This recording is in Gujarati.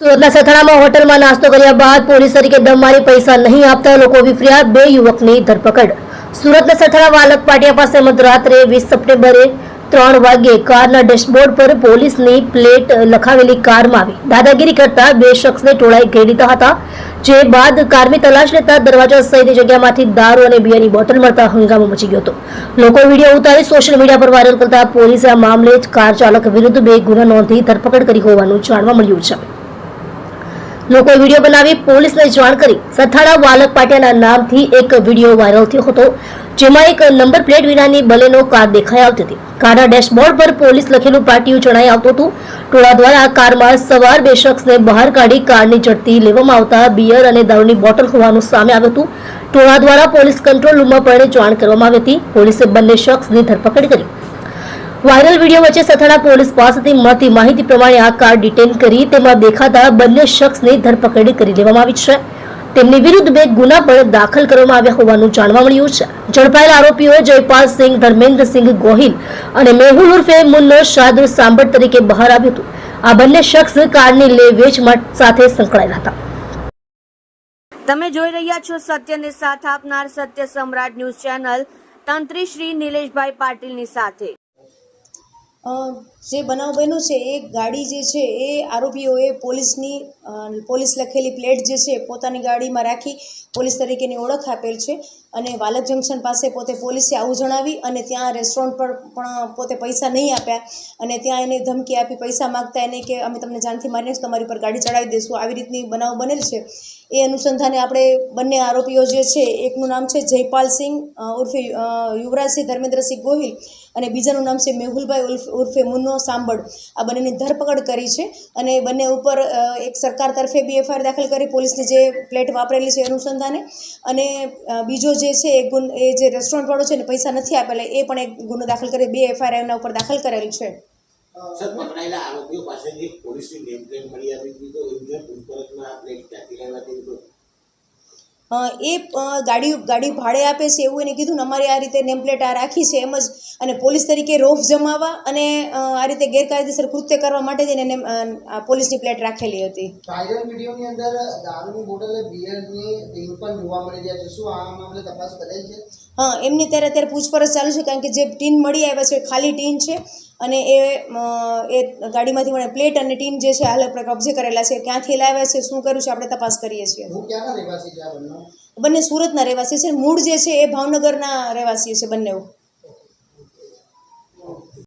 સુરતના સથાણામાં હોટલમાં નાસ્તો કર્યા બાદ પોલીસ તરીકે દમ મારી પૈસા નહીં આપતા લોકો વિફર્યા બે યુવકની ધરપકડ. સુરતના સથાણા વાલક પાટિયા પાસે મધરાત્રે વીસ સપ્ટેમ્બરે ત્રણ વાગ્યે કારના ડેશબોર્ડ પર પોલીસની પ્લેટ લખાવેલી કારમાં આવી. દાદાગીરી કરતા બે શખ્સને ટોળાએ ઘેરી લીધા હતા, જે બાદ કારની તલાશ લેતા દરવાજા સહિતની જગ્યામાંથી દારૂ અને બિયરની બોટલ મળતા હંગામો મચી ગયો હતો. લોકો વીડિયો ઉતારી સોશિયલ મીડિયા પર વાયરલ કરતા પોલીસે આ મામલે કાર ચાલક વિરુદ્ધ બે ગુના નોંધી ધરપકડ કરી હોવાનું જાણવા મળ્યું છે. લોકોએ વીડિયો બનાવી પોલીસને જાણ કરી સથાણા વાલક પાટિયાના નામથી એક વીડિયો વાયરલ થયો હતો, જેમાં એક નંબર પ્લેટ વિનાની બલેનો કાર દેખાઈ આવતી હતી. કારના ડેશબોર્ડ પર પોલીસ લખેલું પાટિયું જણાઈ આવતું હતું. ટોળા દ્વારા કારમાં સવાર બે શખ્સને બહાર કાઢી કારની ઝડપી લેવામાં આવતા બિયર અને દારૂની બોટલ હોવાનું સામે આવ્યું હતું. ટોળા દ્વારા પોલીસ કંટ્રોલ રૂમમાં પણ જાણ કરવામાં આવી હતી. પોલીસે બંને શખ્સની ધરપકડ કરી. વાયરલ વીડિયો વચ્ચે સથાણા પોલીસ પાસેથી મળતી માહિતી પ્રમાણે આ કાર ડિટેન કરી તેમાં દેખાતા બંને શખ્સની ધરપકડ કરી લેવામાં આવી છે. તેમની વિરુદ્ધ બે ગુના પણ દાખલ કરવામાં આવ્યા હોવાનું જાણવા મળ્યું છે. ઝડપાયેલ આરોપીઓ જયપાલ સિંહ ધર્મેન્દ્રસિંહ ગોહિલ અને મેહુલ ઉર્ફે મુન્નો શાદુર સાંભળ તરીકે બહાર આવ્યું હતું. આ બંને શખ્સ કારની લે વેચ સાથે સંકળાયેલા હતા. તમે જોઈ રહ્યા છો સત્યને સાથ આપનાર સત્ય સમ્રાટ ન્યૂઝ ચેનલ તંત્રી શ્રી નિલેશભાઈ પાટીલની સાથે. જે બનાવ બન્યો છે, એ ગાડી જે છે, એ આરોપીઓએ પોલીસની પોલીસ લખેલી પ્લેટ જે છે, પોતાની ગાડીમાં રાખી પોલીસ તરીકેની ઓળખ આપેલ છે અને વાલક જંકશન પાસે પોતે પોલીસે આવું જણાવી અને ત્યાં રેસ્ટોરન્ટ પર પણ પોતે પૈસા નહીં આપ્યા અને ત્યાં એને ધમકી આપી, પૈસા માગતા એને કે અમે તમને જાનથી મારીને તમારી પર ગાડી ચડાવી દઈશું આવી રીતની બનાવ બનેલ છે. એ અનુસંધાને આપણે બંને આરોપીઓ જે છે, એકનું નામ છે જયપાલ સિંહ ઉર્ફે યુવરાજસિંહ ધર્મેન્દ્રસિંહ ગોહિલ અને બીજાનું નામ છે મેહુલભાઈ ઉર્ફ- મુન્નો સાંભળ આ બંનેની ધરપકડ કરી છે અને બંને ઉપર એક સરકાર તરફે બી એફઆઈઆર દાખલ કરી, પોલીસની જે પ્લેટ વાપરેલી છે અનુસંધાને. અને બીજો જે છે એ ગુન, એ જે રેસ્ટોરન્ટવાળો છે ને, પૈસા નથી આપેલા, એ પણ એક ગુનો દાખલ કરી, બે એફઆઈઆર એમના ઉપર દાખલ કરેલ છે. પાસેથી પોલીસની મળી આવી હતી એ ગાડી ગાડી ભાડે આપે છે એવું એને કીધું ને અમારે આ રીતે નેમ પ્લેટ આ રાખી છે એમ જ. અને પોલીસ તરીકે રોફ જમાવવા અને આ રીતે ગેરકાયદેસર કૃત્ય કરવા માટે જ એને પોલીસની પ્લેટ રાખેલી હતી. વાયરલ વિડીયોની અંદર દારૂની બોટલ બિયરની રિંગ પણ જોવા મળી રહ્યા છે. શું આ મામલે તપાસ કરાઈ છે? હા એમની ત્યારે અત્યારે પૂછપરછ ચાલુ છે કારણ કે જે ટીન મળી આવ્યા છે ખાલી ટીન છે. અને એ એ ગાડીમાંથી મને પ્લેટ અને ટીમ જે છે હાલ આપણે કબજે કરેલા છે ક્યાંથી લાવ્યા છે શું કર્યું છે આપણે તપાસ કરીએ છીએ. બંને? બંને સુરતના રહેવાસી છે. મૂળ જે છે એ ભાવનગરના રહેવાસી છે બંને